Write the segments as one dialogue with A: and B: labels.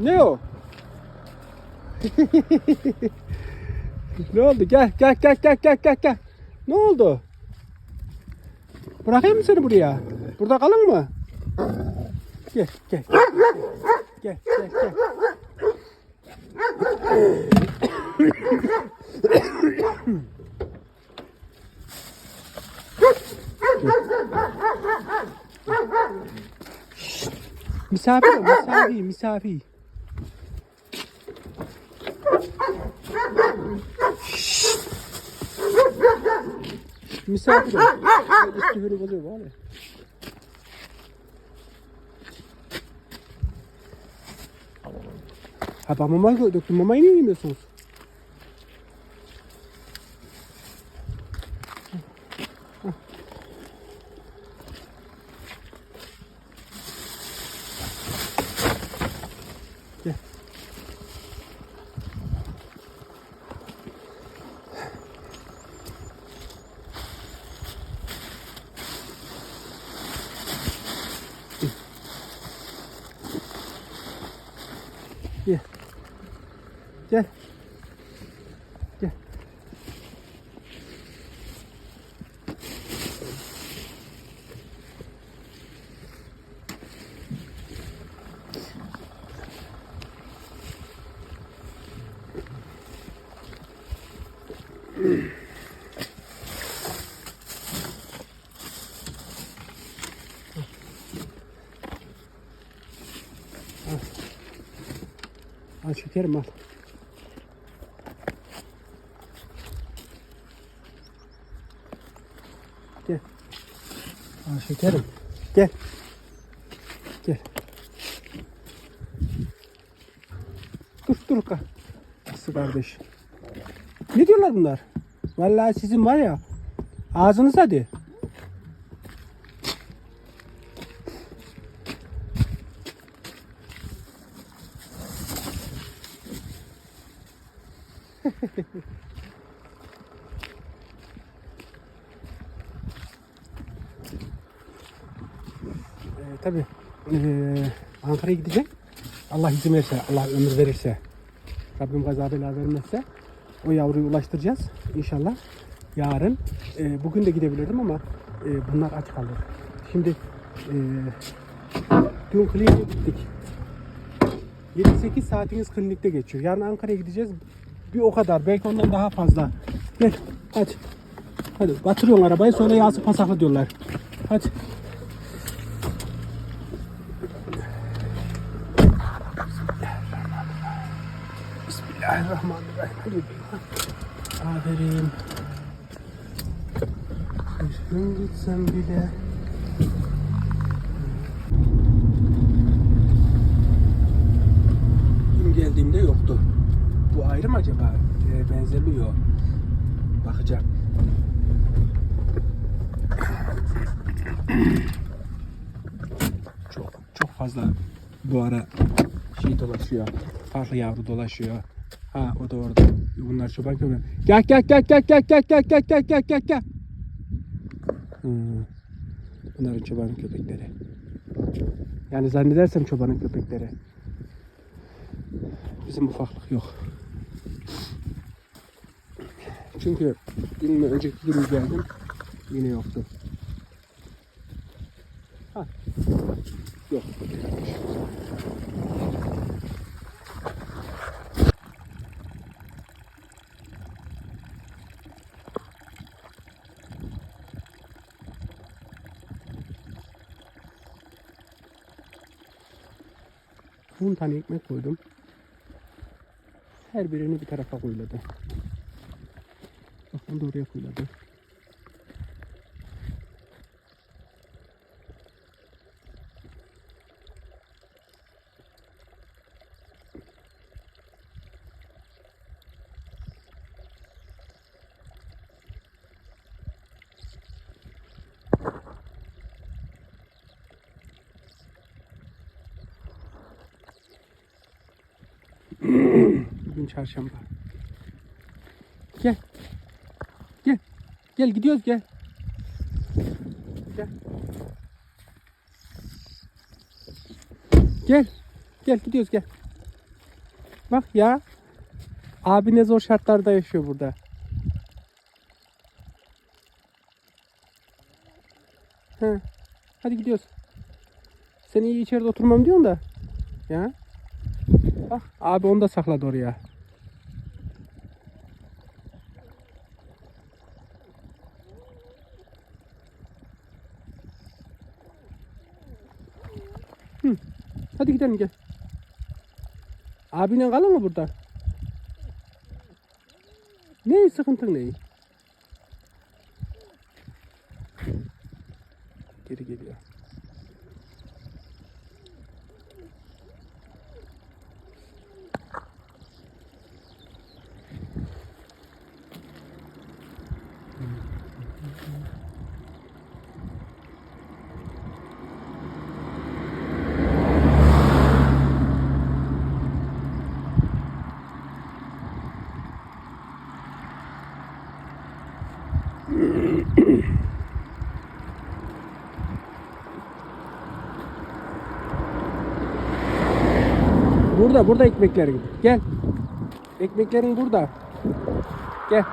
A: Ne o? ne oldu? Gel gel gel gel gel gel gel. Ne oldu? Bırakayım mı seni buraya? Burada kalın mı? Gel gel. Gel gel gel. Misafir, misafir, misafir. Misafir. İstihörü bozuyor bari. Ha ben mama döktüm. Mamayı niye yemiyorsunuz? Al şekerim al. Gel. Al şekerim. Gel. Gel. Dur dur. Aslı kardeş. Ne diyorlar bunlar? Vallahi sizin var ya ağzınız hadi. Ee, tabii ee, Ankara'ya gidecek. Allah izin verirse, Allah ömür verirse, Rabbim kaza bela vermezse o yavruyu ulaştıracağız inşallah. Yarın, ee, bugün de gidebilirdim ama ee, bunlar aç kalır. Şimdi ee, dün kliniğe gittik. 7-8 saatiniz klinikte geçiyor. Yarın Ankara'ya gideceğiz. Bir o kadar. Belki ondan daha fazla. Gel. Hadi. Hadi batırıyorsun arabayı sonra yağsı pasaklı diyorlar. Hadi. Bismillahirrahmanirrahim. Aferin. Düşün gitsem bile. Fazla bu ara şey dolaşıyor. Farklı yavru dolaşıyor. Ha o da orada. Bunlar çoban köpeği. Gel gel gel gel gel gel gel gel gel gel gel gel. Hmm. Bunların çobanın köpekleri. Yani zannedersem çobanın köpekleri. Bizim ufaklık yok. Çünkü dün mü önceki gün geldim yine yoktu. Yok. On tane ekmek koydum. Her birini bir tarafa koyuladı. Bak onu da oraya koyuladı. Bugün çarşamba. Gel. Gel. Gel gidiyoruz gel. Gel. Gel. Gel gidiyoruz gel. Bak ya. Abi ne zor şartlarda yaşıyor burada. He. Hadi gidiyoruz. Sen iyi içeride oturmam diyorsun da. Ya. Bak abi onu da sakladı oraya. Hı. Hadi gidelim gel. Abine kalın mı burada? Ne sıkıntın ne? Geri geliyor. Burada, burada ekmeklerin. Gel. Ekmeklerin burada. Gel.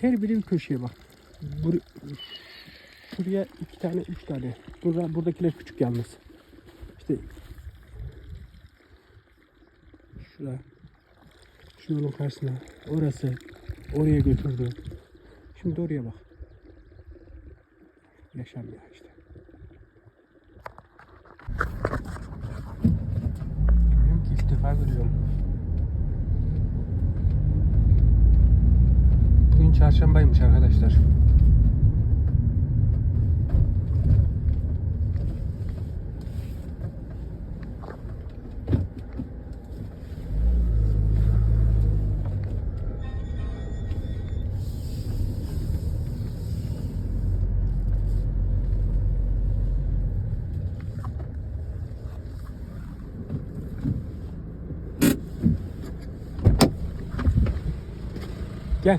A: Her biri bir köşeye bak. Bur şuraya iki tane, üç tane. Burada, buradakiler küçük yalnız. İşte şura, şu yolun karşısına, orası, oraya götürdü. Şimdi oraya bak. Yaşam ya işte. Çarşambaymış arkadaşlar. Gel.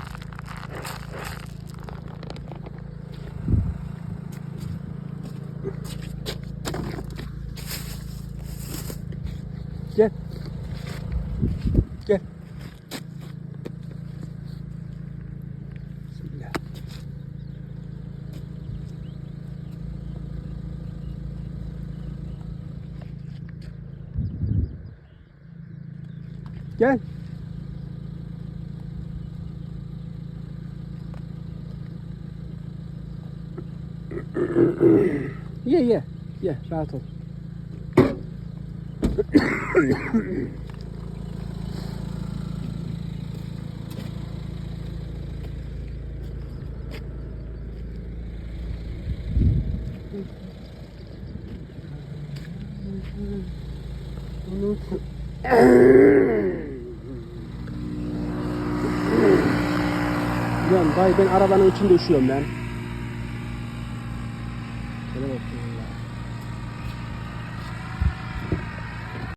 A: Gel. Ye ye. Ye rahat ol. Lan dayı ben arabanın içinde üşüyorum ben.